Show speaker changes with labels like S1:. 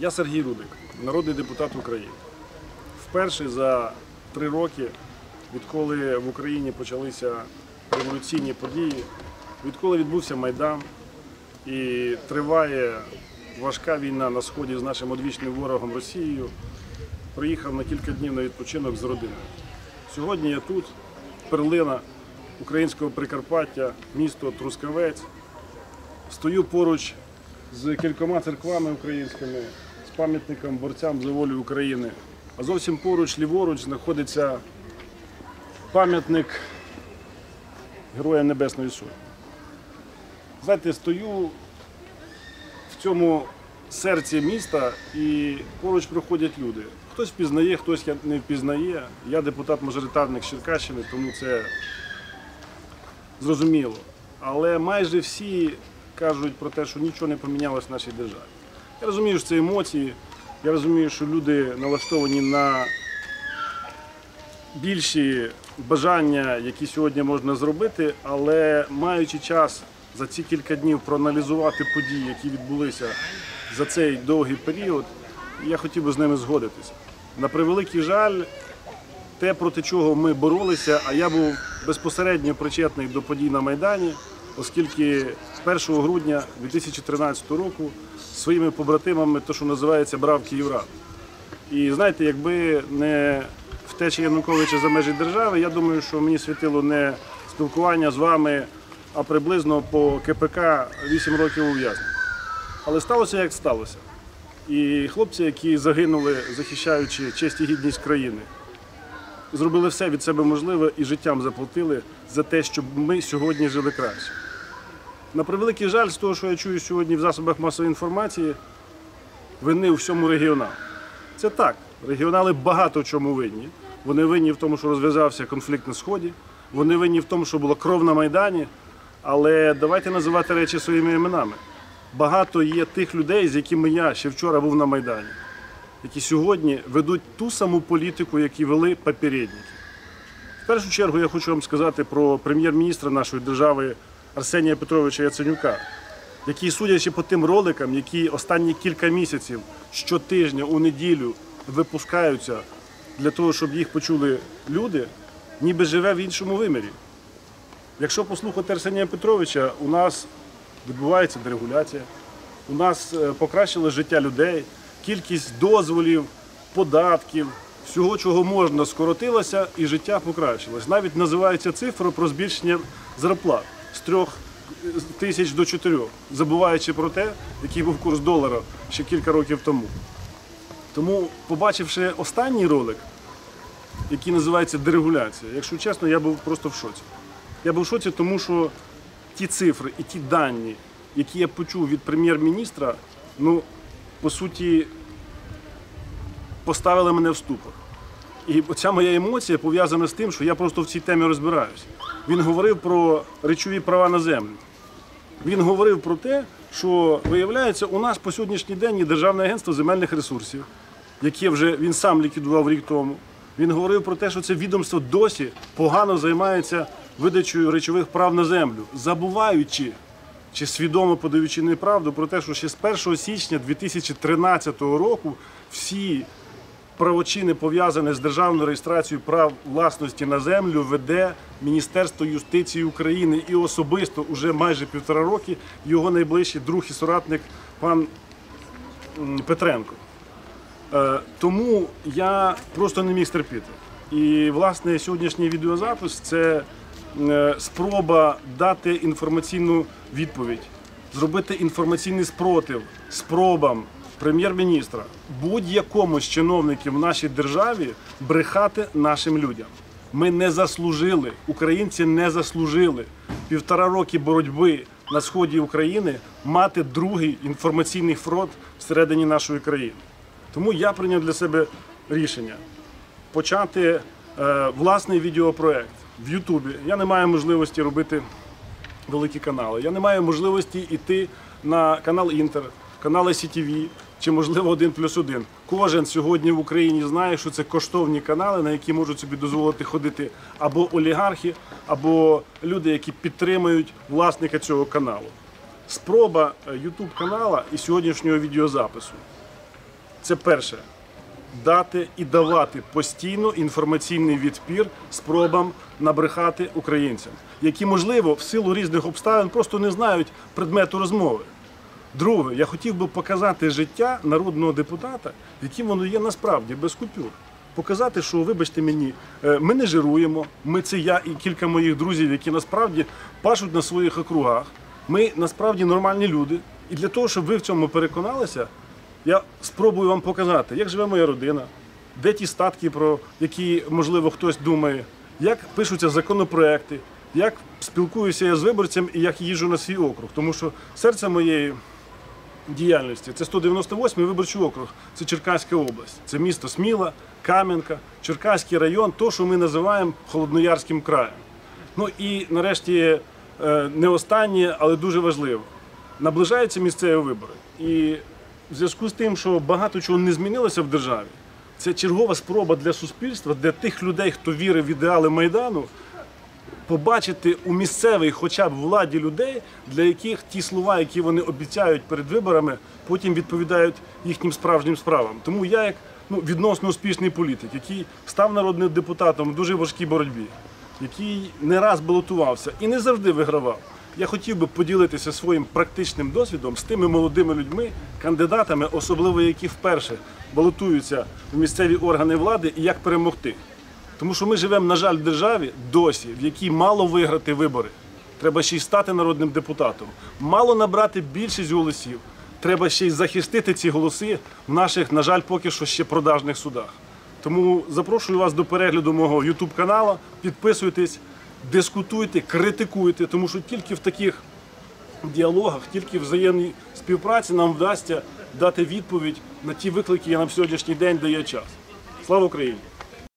S1: Я Сергій Рудик, народний депутат України. Вперше за три роки, відколи в Україні почалися революційні події, відколи відбувся Майдан і триває важка війна на сході з нашим одвічним ворогом Росією, приїхав на кілька днів на відпочинок з родиною. Сьогодні я тут, перлина українського Прикарпаття, місто Трускавець. Стою поруч з кількома церквами українськими, з пам'ятником борцям за волю України. А зовсім поруч, ліворуч, знаходиться пам'ятник Героя Небесної Сотні. Знаєте, стою в цьому серці міста і поруч проходять люди. Хтось впізнає, хтось не впізнає. Я депутат-мажоритарник Черкащини, тому це зрозуміло. Але майже всі кажуть про те, що нічого не помінялось в нашій державі. Я розумію, що це емоції, я розумію, що люди налаштовані на більші бажання, які сьогодні можна зробити, але маючи час за ці кілька днів проаналізувати події, які відбулися за цей довгий період, я хотів би з ними згодитися. На превеликий жаль, те, проти чого ми боролися, а я був безпосередньо причетний до подій на Майдані, оскільки 1 грудня 2013 року своїми побратимами, то що називається, брав Київрад. І знаєте, якби не втеча Януковича за межі держави, я думаю, що мені світило не спілкування з вами, а приблизно по КПК 8 років ув'язнення. Але сталося як сталося. І хлопці, які загинули, захищаючи честь і гідність країни, зробили все від себе можливе і життям заплатили за те, щоб ми сьогодні жили краще. На превеликий жаль, з того, що я чую сьогодні в засобах масової інформації, вини у всьому регіоналу. Це так. Регіонали багато в чому винні. Вони винні в тому, що розв'язався конфлікт на Сході, вони винні в тому, що була кров на Майдані. Але давайте називати речі своїми іменами. Багато є тих людей, з якими я ще вчора був на Майдані, які сьогодні ведуть ту саму політику, яку вели попередники. В першу чергу я хочу вам сказати про прем'єр-міністра нашої держави Арсенія Петровича Яценюка, який, судячи по тим роликам, які останні кілька місяців щотижня у неділю випускаються для того, щоб їх почули люди, ніби живе в іншому вимірі. Якщо послухати Арсенія Петровича, у нас відбувається дерегуляція, у нас е, покращило життя людей, кількість дозволів, податків, всього, чого можна, скоротилася і життя покращилось. Навіть називається цифра про збільшення зарплат трьох тисяч до чотирьох, забуваючи про те, який був курс долара ще кілька років тому. Тому, побачивши останній ролик, який називається дерегуляція, якщо чесно, я був просто в шоці. Я був в шоці, тому що ті цифри і ті дані, які я почув від прем'єр-міністра, ну, по суті, поставили мене в ступор. І ця моя емоція пов'язана з тим, що я просто в цій темі розбираюся. Він говорив про речові права на землю. Він говорив про те, що виявляється, у нас по сьогоднішній день є Державне агентство земельних ресурсів, яке вже він сам ліквідував рік тому. Він говорив про те, що це відомство досі погано займається видачею речових прав на землю, забуваючи чи свідомо подаючи неправду про те, що ще з 1 січня 2013 року всі правочини пов'язані з державною реєстрацією прав власності на землю веде Міністерство юстиції України і особисто уже майже півтора роки його найближчий друг і соратник пан Петренко. Е, Тому я просто не міг стерпіти. І власне сьогоднішній відеозапис це е, спроба дати інформаційну відповідь, зробити інформаційний спротив спробам прем'єр-міністра будь-якому з чиновників в нашій державі брехати нашим людям. Ми не заслужили, українці не заслужили півтора роки боротьби на сході України мати другий інформаційний фронт всередині нашої країни. Тому я прийняв для себе рішення почати е, власний відеопроект в Ютубі. Я не маю можливості робити великі канали. Я не маю можливості йти на канал Інтер, канали CTV чи, можливо, 1 плюс 1. Кожен сьогодні в Україні знає, що це коштовні канали, на які можуть собі дозволити ходити або олігархи, або люди, які підтримують власника цього каналу. Спроба YouTube канала і сьогоднішнього відеозапису це перше дати і давати постійно інформаційний відпір спробам набрехати українцям, які, можливо, в силу різних обставин просто не знають предмету розмови. Друге, я хотів би показати життя народного депутата, яким воно є насправді без купюр. Показати, що, вибачте мені, е, ми не жируємо. Ми це я і кілька моїх друзів, які насправді пашуть на своїх округах. Ми насправді нормальні люди. І для того, щоб ви в цьому переконалися, я спробую вам показати, як живе моя родина, де ті статки, про які, можливо, хтось думає, як пишуться законопроекти, як спілкуюся я з виборцем і як їжджу на свій округ. Тому що серце моєї діяльності це 198 виборчий округ, це Черкаська область, це місто Сміла, Кам'янка, Черкаський район, то, що ми називаємо Холодноярським краєм. Ну і нарешті е, не останнє, але дуже важливо. Наближаються місцеві вибори. І в зв'язку з тим, що багато чого не змінилося в державі, це чергова спроба для суспільства, для тих людей, хто вірив в ідеали Майдану, побачити у місцевій, хоча б владі людей, для яких ті слова, які вони обіцяють перед виборами, потім відповідають їхнім справжнім справам. Тому я, як ну, відносно успішний політик, який став народним депутатом в дуже важкій боротьбі, який не раз балотувався і не завжди вигравав. Я хотів би поділитися своїм практичним досвідом з тими молодими людьми, кандидатами, особливо які вперше балотуються в місцеві органи влади, і як перемогти. Тому що ми живемо, на жаль, в державі досі, в якій мало виграти вибори. Треба ще й стати народним депутатом. Мало набрати більшість голосів. Треба ще й захистити ці голоси в наших, на жаль, поки що ще продажних судах. Тому запрошую вас до перегляду мого YouTube каналу. Підписуйтесь, дискутуйте, критикуйте, тому що тільки в таких діалогах, тільки в взаємній співпраці нам вдасться дати відповідь на ті виклики, які нам сьогоднішній день дає час. Слава Україні!